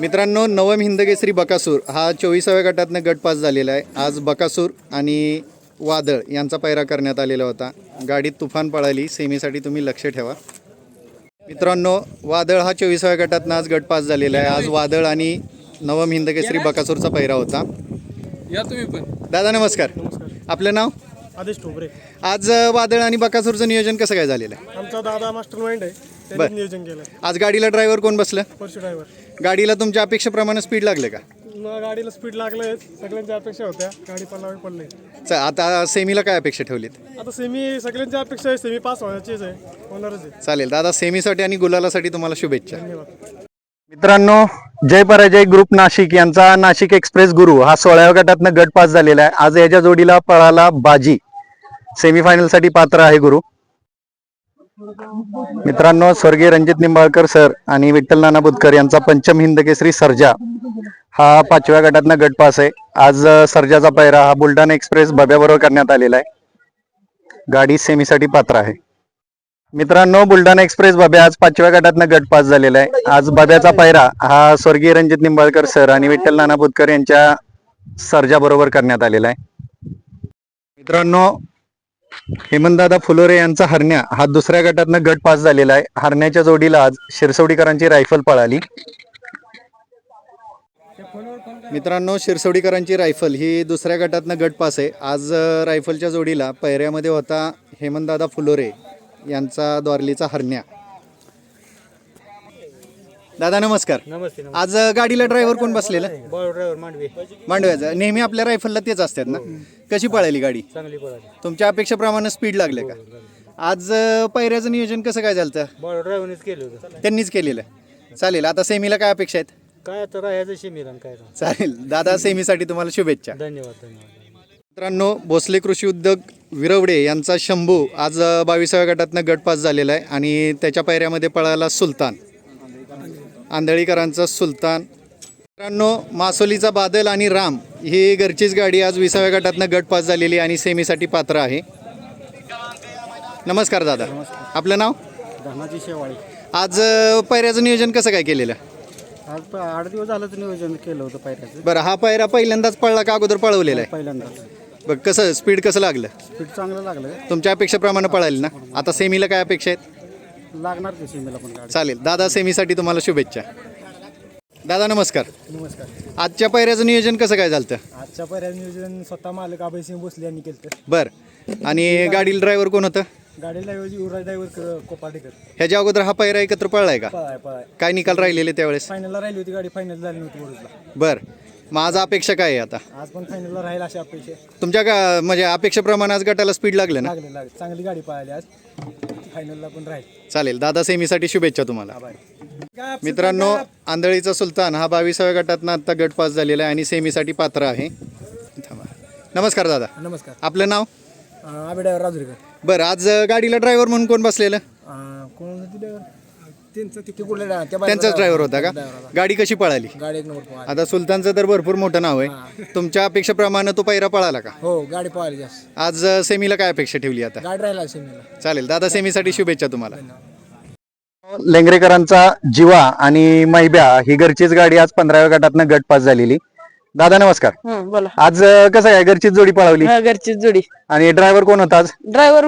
मित्रांनो नवम हिंदकेसरी बकासूर हा चोवीसाव्या गटातनं गट पास झालेला आहे. आज बकासूर आणि वादळ यांचा पैरा करण्यात आलेला होता. गाडीत तुफान पळाली सेमीसाठी तुम्ही लक्ष ठेवा. मित्रांनो वादळ हा चोवीसाव्या गटातनं आज गट पास झालेला आहे. आज वादळ आणि नवम हिंदकेसरी बकासूरचा पैरा होता. या तुम्ही पण. दादा नमस्कार. आपलं नाव? आदेश ठोबरे. आज वादळ आणि बकासूरचं नियोजन कसं काय झालेलं आहे? आमचा दादा मास्टर माइंड आहे. बर. त्यांनी नियोजन केलं. आज गाडीला ड्रायव्हर कोण बसलं? परशु ड्रायव्हर गाडीला तुमच्या अपेक्षेप्रमाणे स्पीड लागलं का? गाडीला स्पीड लागलं. सगळ्यांच्या अपेक्षा होत्या. गाडी पल्लावी पडली च- आता सेमीला काय अपेक्षा ठेवलीत? आता सेमी सगळ्यांच्या अपेक्षा आहे. सेमी पास व्हायचीच आहे. होणारच आहे. चालेल. दादा सेमीसाठी आणि गुलालासाठी तुम्हाला शुभेच्छा. धन्यवाद. मित्रांनो जय पराजय ग्रुप नाशिक यांचा नाशिक एक्सप्रेस गुरु. हा सोळाव्या गटातनं गट पास झालेला आहे. आज याच्या जोडीला पळाला बाजी. सेमीफायनलसाठी पात्र आहे गुरु. मित्रांनो स्वर्गीय रणजित निंबाळकर सर आणि विठ्ठल नाना बुधकर यांचा पंचम हिंद केसरी सर्जा हा पाचव्या गटातनं गटपास आहे. आज सर्जाचा पैरा हा बुलढाणा एक्सप्रेस बरोबर करण्यात आलेला आहे. गाडी सेमीसाठी पात्र आहे. मित्रांनो बुलढाणा एक्सप्रेस बाब्या आज पाचव्या गटातनं गट पास झालेला आहे. आज बाब्याचा पायरा हा स्वर्गीय रणजित निंबाळकर सर आणि विठ्ठल नाना बुतकर यांच्या सर्जाबरोबर करण्यात आलेला आहे. मित्रांनो हेमंतदादा फुलोरे यांचा हरण्या हा दुसऱ्या गटातनं गट पास झालेला आहे. हरण्याच्या जोडीला आज शिरसवडीकरांची रायफल पळाली. मित्रांनो शिरसवडीकरांची रायफल ही दुसऱ्या गटातनं गट पास आहे. आज रायफलच्या जोडीला पैऱ्यामध्ये होता हेमंतदादा फुलोरे यांचा द्वारलीचा हरण्या. दादा नमस्कार. नमस्ते आज गाडीला ड्रायव्हर कोण बसलेला? बॉल ड्रायव्हर मांडवे. मांडव्याचा. नेहमी आपल्या रायफलला तेच असतात ना? कशी पळाली गाडी? चांगली पळाली. तुमच्या अपेक्षेप्रमाणे स्पीड लागलं का? आज अ, पैऱ्याचं नियोजन कसं काय झालं बॉल ड्रायव्हरनेच केलं होतं. त्यांनीच केलेलं. चालेल आता सेमीला काय अपेक्षा आहेत? काय आता राहायचं शिमिरान काय चालेल. दादा सेमीसाठी तुम्हाला शुभेच्छा. धन्यवाद धन्यवाद. मित्रांनो भोसले कृषी उद्योग विरवडे यांचा शंभू आज बावीसाव्या गटातनं गट पास झालेला आहे आणि त्याच्या पायऱ्यामध्ये पळाला सुलतान. आंधळीकरांचा सुलतान. मित्रांनो मासोलीचा बादल आणि राम ही घरचीच गाडी आज विसाव्या गटातनं गट पास झालेली आणि सेमीसाठी पात्र आहे. नमस्कार दादा. आपलं नाव? धनाची शेवाळी. आज पायऱ्याचं नियोजन कसं काय केलेलं? आज आठ दिवस झालं नियोजन केलं होतं पायऱ्याचं. बरं हा पायरा पहिल्यांदाच पळला का अगोदर पळवलेला आहे? पहिल्यांदाच. बघ कसं स्पीड कसं लागलं? स्पीड चांगलं लागलं. तुमच्या अपेक्षेप्रमाणे पळाली ना? आता सेमीला काय अपेक्षा आहेत? लागणार ते सीमेला पण गाडी. चालेल. दादा सेमीसाठी तुम्हाला शुभेच्छा. दादा नमस्कार. नमस्कार. आजच्या पायऱ्याचं नियोजन कसं काय झालं आजच्या पर्याय नियोजन स्वतः मालक अभयसिंग भोसले यांनी केलं बर. आणि गाडीला ड्रायव्हर कोण होतं? गाडीला ऐवजी युवराज ड्रायव्हर कोपाटेकर ह्याच्या अगोदर हा पायरा एकत्र पळलाय का? पळाय पळाय. काय निकाल राहिलेले त्यावेळेस? फायनलला राहिली होती गाडी फायनल झाली नव्हती बर. मग आज अपेक्षा काय आहे आता? आज पण फायनलला राहील अशी अपेक्षा. आहे. तुमच्या का म्हणजे अपेक्षेप्रमाणे आज गटाला स्पीड लागलं ना? लागले लागले. चांगली गाडी पळाली आज. फायनलला पण राहील. चालेल. दादा सेमीसाठी शुभेच्छा तुम्हाला. मित्रांनो आंधळीचा सुलतान हा बावीसाव्या गटातनं आता गट पास झालेला आहे आणि सेमीसाठी पात्र आहे. थांबा. नमस्कार दादा. नमस्कार. आपलं नाव? आबे ड्रायव्हर राजुरीकर. बरं आज अ, गाडीला ड्रायव्हर म्हणून कोण बसलेलं? कोण होती ड्रायव्हर त्यांचं त्यांचाच ड्रायव्हर होता का? गाडी कशी पळाली? गाडी एक नंबर पळाली. आता सुलतानचं तर भरपूर मोठं नाव आहे. तुमच्या अपेक्षेप्रमाणे तो पैरा पळाला का? हो गाडी पळाली जास्त. आज सेमीला काय अपेक्षा ठेवली आता? गाडी राहिला सीमेला. चालेल दादा सेमीसाठी शुभेच्छा तुम्हाला. लेंगरेकरांचा जिवा आणि मैब्या ही घरचीच गाडी आज पंधराव्या गटातनं गट पास झालेली. दादा नमस्कार. हं, बोला. आज अ, कसं आहे घरचीच जोडी पळवली? हा, घरचीच जोडी. आणि ड्रायव्हर कोण होता आज? ड्रायव्हर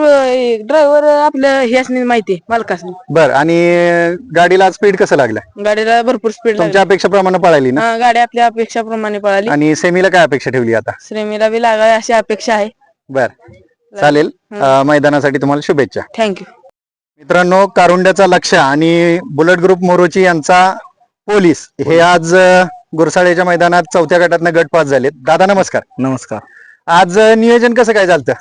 ड्रायव्हर आपल्या ह्यासनी माहिती मालकासनी. बर आणि गाडीला स्पीड कसं लागलं? गाडीला भरपूर स्पीड तुमच्या अपेक्षेप्रमाणे पळाली ना? गाडी आपल्या अपेक्षाप्रमाणे पळाली. आणि सेमीला काय अपेक्षा ठेवली आता? श्रेमीला बी लागावी अशी अपेक्षा आहे. बर चालेल. अ, मैदानासाठी तुम्हाला शुभेच्छा. थँक्यू मित्रांनो कारुंड्याचा लक्ष आणि बुलेट ग्रुप मोरोची यांचा पोलीस. हे आज अ, गुरसाळ्याच्या मैदानात चौथ्या गटातनं गट पास झालेत. दादा नमस्कार. नमस्कार. आज अ, नियोजन कसं काय झालं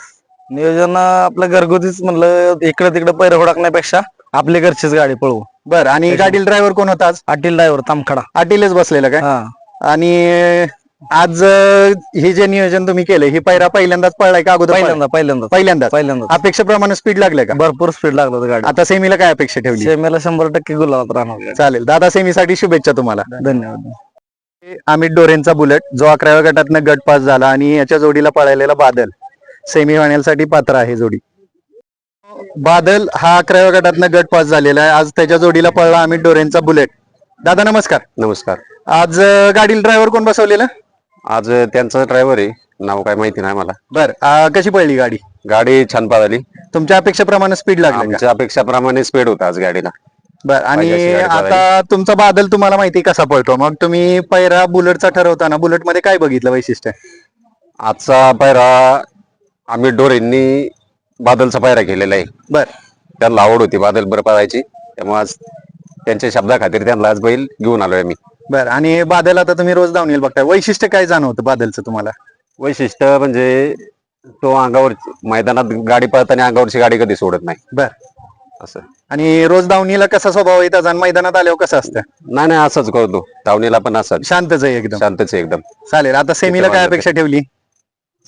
नियोजन आपलं घरगुतीच म्हणलं इकडे तिकडे पैर हुडकण्यापेक्षा आपली घरचीच गाडी पळवू. बर आणि गाडीला ड्रायव्हर कोण होता आज? पाटील ड्रायव्हर तामखडा. आटीलच बसलेला काय? हा. आणि अ, आज अ, हे जे नियोजन तुम्ही केलं ही पैरा पहिल्यांदाच पळलाय का अगोदर पहिल्यांदा पहिल्यांदा पळलाय? पहिल्यांदाच? पहिल्यांदा अपेक्षेप्रमाणे स्पीड लागले का? भरपूर स्पीड लागलं होतं गाडी आता सेमीला काय अपेक्षा ठेवली? सेमेला शंभर टक्के गुलाबात राहणार. गाडी. चालेल. दादा सेमीसाठी शुभेच्छा तुम्हाला. धन्यवाद. अमित डोरेंचा बुलेट जो अकराव्या गटातनं गट पास झाला आणि याच्या जोडीला पळालेला बादल. सेमी फायनलसाठी पात्र आहे जोडी. बादल हा अकराव्या गटातनं गट पास झालेला आहे. आज त्याच्या जोडीला पळला अमित डोरेंचा बुलेट. दादा नमस्कार. नमस्कार. आज अं, गाडीला ड्रायव्हर कोण बसवलेलं? आज त्यांचं ड्रायव्हर आहे. नाव काय माहिती नाही मला. बर कशी पडली गाडी? गाडी छान पळाली. तुमच्या अपेक्षेप्रमाणे स्पीड लागली आमच्या अपेक्षाप्रमाणे स्पीड होता आज गाडीला. बर आणि पाहिजे अशी गाडी आता तुमचा बादल तुम्हाला माहिती आहे कसा पळतो. मग तुम्ही पैरा बुलेटचा ठरवताना बुलेटमध्ये काय बघितलं वैशिष्ट्य? आजचा पायरा आम्ही डोरेंनी बादलचा पायरा केलेला आहे. बर. त्यांना आवड होती बादल बरं पळायची. त्यामुळे आज त्यांच्या शब्दाखातीर त्यांना आज बैल घेऊन आलोय आम्ही. बर आणि बादल आता तुम्ही रोज धावणीला बघताय. वैशिष्ट्य काय जाणवतं बादलचं तुम्हाला? वैशिष्ट्य म्हणजे तो अंगावर मैदानात गाडी पळताना अंगावरची गाडी कधी सोडत नाही. बर. असं. आणि रोज धावणीला कसा स्वभाव आहे? त्याचा आणि मैदानात आल्यावर कसं असतं? नाही नाही असंच करतो. धावणीला पण असंच. शांतच आहे एकदम. शांतच आहे एकदम. चालेल आता सेमीला काय अपेक्षा ठेवली?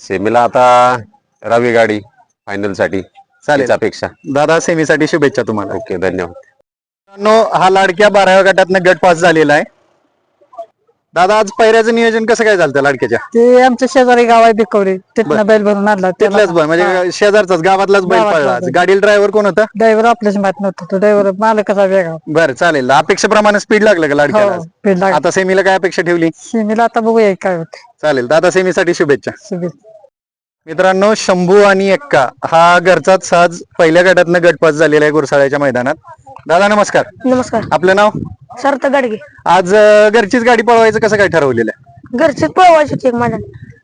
सेमीला आता रवी गाडी फायनलसाठी चालेल अपेक्षा. दादा सेमीसाठी शुभेच्छा तुम्हाला. ओके धन्यवाद. मित्रांनो हा लाडक्या बाराव्या गटातनं गट पास झालेला आहे. दादा आज पैऱ्याचं नियोजन कसं काय झालं लाडक्याच्या? ते आमच्या शेजारी गाव आहे बिकवरे. तिथनं बैल भरून आणला तिथल्याच ब- म्हणजे शेजारचाच गावातलाच बैल गावातलाच पडला बैल. गाडीला ड्रायव्हर कोण होता? ड्रायव्हर आपल्याच माहीत नव्हतं तो. ड्रायव्हर मालकाचा वेगळा बरं चालेल. अपेक्षेप्रमाणे स्पीड लागलं का लाडक्याला हो पेड आता सेमीला काय अपेक्षा ठेवली? सीमेला आता बघूया काय होते. चालेल. दादा सेमीसाठी शुभेच्छा. शुभेच्छा. मित्रांनो शंभू आणि एक्का हा घरचाच साज पहिल्या गटातनं गटपास झालेला आहे गुरसाळ्याच्या मैदानात. दादा नमस्कार. नमस्कार. आपलं नाव? सरत गाडगे. आज अं, घरचीच गाडी पळवायचं कसं काय ठरवलेलं आहे? घरचे पळवायचे होते माझ्या.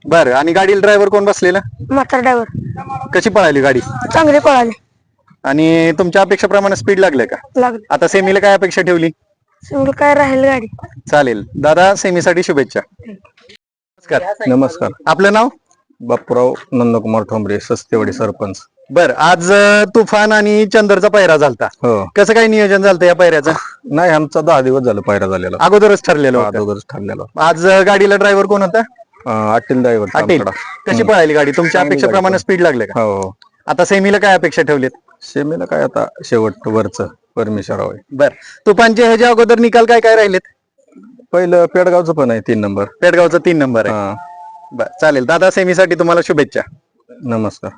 बरं आणि गाडीला ड्रायव्हर कोण बसलेला? म्हातार ड्रायव्हर कशी पळाली गाडी? चांगले पळाले. आणि तुमच्या अपेक्षेप्रमाणे स्पीड लागले का? लागले. आता सेमीला काय अपेक्षा ठेवली? सिंगल काय राहील गाडी. चालेल. दादा सेमीसाठी शुभेच्छा. नमस्कार. नमस्कार. आपलं नाव? बापूराव नंदकुमार ठोंबरे सस्तेवाडी सरपंच. बर आज अं, तुफान आणि चंदरचा पैरा झालता. हो. कसं काय नियोजन झालं या पैऱ्याचं नाही आमचा दहा दिवस झालं पायरा झालेला. अगोदरच ठरलेलं होतं. अगोदरच ठरलेला. आज अं, गाडीला ड्रायव्हर कोण होता? अं, अटील ड्रायव्हर अटील. कशी पळाली गाडी? तुमच्या चांगली अपेक्षेप्रमाणे स्पीड लागले का? हो आता सेमीला काय अपेक्षा ठेवलीत? सेमीला काय आता शेवट वरच परमेश्वराव आहे बर. तुफानचे ह्याच्या अगोदर निकाल काय काय राहिलेत? पहिलं पेडगावचं पण आहे तीन नंबर. पेडगावचा तीन नंबर आहे. हा. बर चालेल. दादा सेमीसाठी तुम्हाला शुभेच्छा. नमस्कार.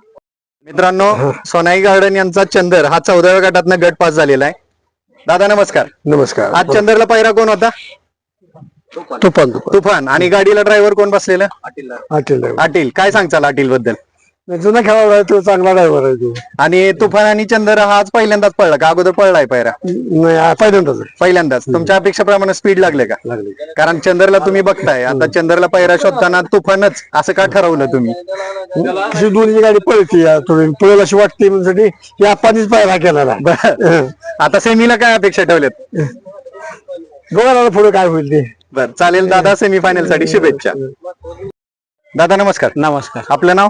मित्रांनो सोनाई गार्डन यांचा चंदर हा चौदाव्या गटातनं गट पास झालेला आहे. दादा नमस्कार. नमस्कार. आज चंदरला पायरा कोण होता? तुफान तुफान. आणि गाडीला ड्रायव्हर कोण बसलेलं? अटील. अटील. काय सांगचाल अटील बद्दल जुना खेळाडू आहे तो चांगला ड्रायव्हर आहे तो. आणि तुफान आणि चंदर हा आज पहिल्यांदाच पडला का? अगोदर पडलाय पायरा नाही पहिल्यांदाच पहिल्यांदाच. तुमच्या अपेक्षेप्रमाणे स्पीड लागले का? लागले. कारण चंदरला तुम्ही बघताय आता चंदरला पायरा शोधताना तुफानच असं का ठरवलं तुम्ही? दोन्ही गाडी पळते या थोडी पळेल अशी वाटते म्हणून या पाणीच पायरा केलेला बर. आता सेमीला काय अपेक्षा ठेवल्यात? बघा पुढे काय होईल ते. बर चालेल दादा सेमीफायनलसाठी शुभेच्छा. दादा नमस्कार. नमस्कार. आपलं नाव?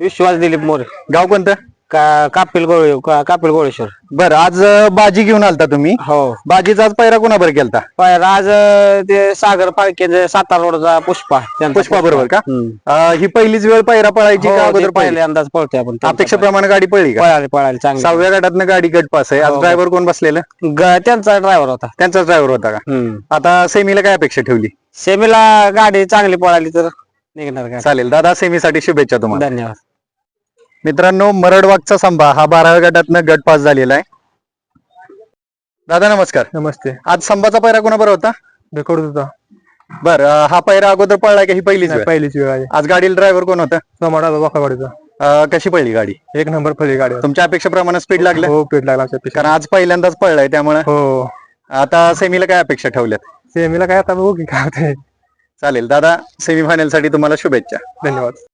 विश्वास दिलीप मोरे. गाव कोणतं? का कापिल गोळे का- कापिल गोळेश्वर. बर आज अं, बाजी घेऊन आलता तुम्ही. हो. बाजीचा आज पायरा कोणाबर केलता? पण आज अं, ते सागर फाळकेचे सातारा रोडचा पुष्पा त्यांचा पुष्पा बरोबर का? हम्म. अं, ही पहिलीच वेळ पायरा पळायची हो, का ते अगोदर पहिले पहिल्यांदाच पळतोय आपण त्यांचा अपेक्षेप्रमाणे गाडी पळली का? पळाले पळाले चांगले. सहाव्या गटातनं गाडी गट पास आहे. आज हो. ड्रायव्हर कोण बसलेलं? ग- त्यांचा ड्रायव्हर होता. त्यांचाच ड्रायव्हर होता का? हम्म. आता सेमीला काय अपेक्षा ठेवली? सेमीला गाडी चांगली पळाली तर. निघणार गाडी चालेल. दादा सेमीसाठी शुभेच्छा तुम्हाला. धन्यवाद. मित्रांनो मरडवागचा संभा हा बाराव्या गटातनं गट पास झालेला आहे. दादा नमस्कार. नमस्ते. आज संभाचा पैरा कोणाबरोबर होता? रेकॉर्ड होता. बर हा पैरा अगोदर पळलाय का ही पहिलीच वेळ? पहिलीच वेळ आहे. आज गाडीला ड्रायव्हर कोण होता? टमाटा वाखावाडीचा अं, कशी पळली गाडी? एक नंबर फळी गाडी तुमच्या अपेक्षेप्रमाणे स्पीड लागलं? हो पेट लागला आमच्या. कारण आज पहिल्यांदाच पळलाय त्यामुळे. हो. आता सेमीला काय अपेक्षा ठेवल्यात? सेमीला काय आता बघू की काय होते चालेल. दादा सेमीफायनलसाठी तुम्हाला शुभेच्छा. धन्यवाद.